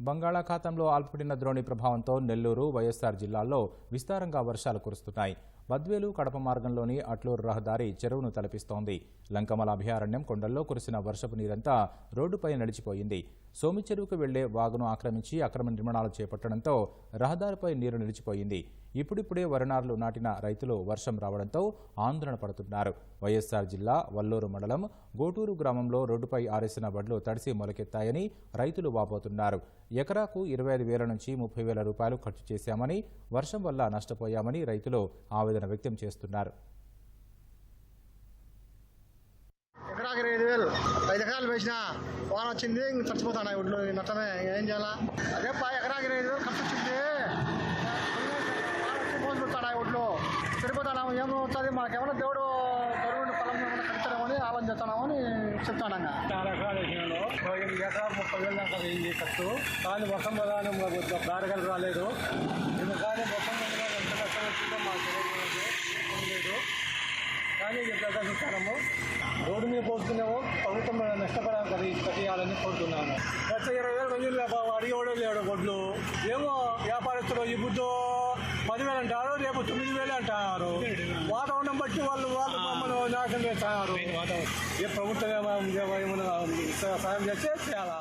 బంగాళాఖాతంలో ఆల్పడిన ద్రోణి ప్రభావంతో నెల్లూరు వైఎస్ఆర్ జిల్లాల్లో విస్తారంగా వర్షాలు కురుస్తున్నాయి. బద్వేలు కడప మార్గంలోని అట్లూరు రహదారి చెరువును తలపిస్తోంది. లంకమల అభయారణ్యం కొండల్లో కురిసిన వర్షపు నీరంతా రోడ్డుపై నడిచిపోయింది. సోమి చెరువుకు వెళ్ళే వాగును ఆక్రమించి అక్రమ నిర్మాణాలు చేపట్టడంతో రహదారిపై నీరు నిలిచిపోయింది. ఇప్పుడిప్పుడే వరినారులు నాటిన రైతులు వర్షం రావడంతో ఆందోళన పడుతున్నారు. వైఎస్ఆర్ జిల్లా వల్లూరు మండలం గోటూరు గ్రామంలో రోడ్డుపై ఆరేసిన వడ్లు తడిసి మొలకెత్తాయని రైతులు వాపోతున్నారు. ఎకరాకు ఇరవై ఐదు వేల నుంచి ముప్పై వేల రూపాయలు ఖర్చు చేశామని వర్షం వల్ల నష్టపోయామని రైతులు ఆవేదన వ్యక్తం చేస్తున్నారు. ఎకరాకి ఇరవై ఐదు వేలు. ఐదు ఎకరాలు వేసిన వాన వచ్చింది చచ్చిపోతాను ఒడ్లు నష్టమే ఏం చేయాలా? అదే ఎకరాకి ఇరవై ఐదు వేలు ఏమవుతుంది మనకేమైనా దేవుడు గవర్నమెంట్ పొలం ఏమైనా కడతామని ఆలోచన చేస్తున్నామని చెప్తాను చాలా ఎకరాలు వేసినాను ఎకరా ముప్పై వేలు దాకా అయింది ఖర్చు కానీ వర్షం ప్రధానం దారగలు రాలేదు ఎందుకని వర్షం ఎంత కష్టం వచ్చిందో మాకు లేదు కానీ ప్రదర్శిస్తాము రోడ్డు మీద పోతున్నాము ప్రభుత్వం నష్టపడాలి కది కట్టియాలని కోరుతున్నాను. గత ఇరవై వేల మంది అడిగేవాడే లేడు గొడ్లు ఏమో వ్యాపారస్తులు ఈ బుద్ధో పదివేలు అంటారు రేపు తొమ్మిది వేలు అంటారు. వాతావరణం బట్టి వాళ్ళు వాళ్ళు మమ్మల్ని నాశనం చేస్తున్నారు ఏ ప్రభుత్వం ఏమైనా సాయం చేస్తే చేయాలా?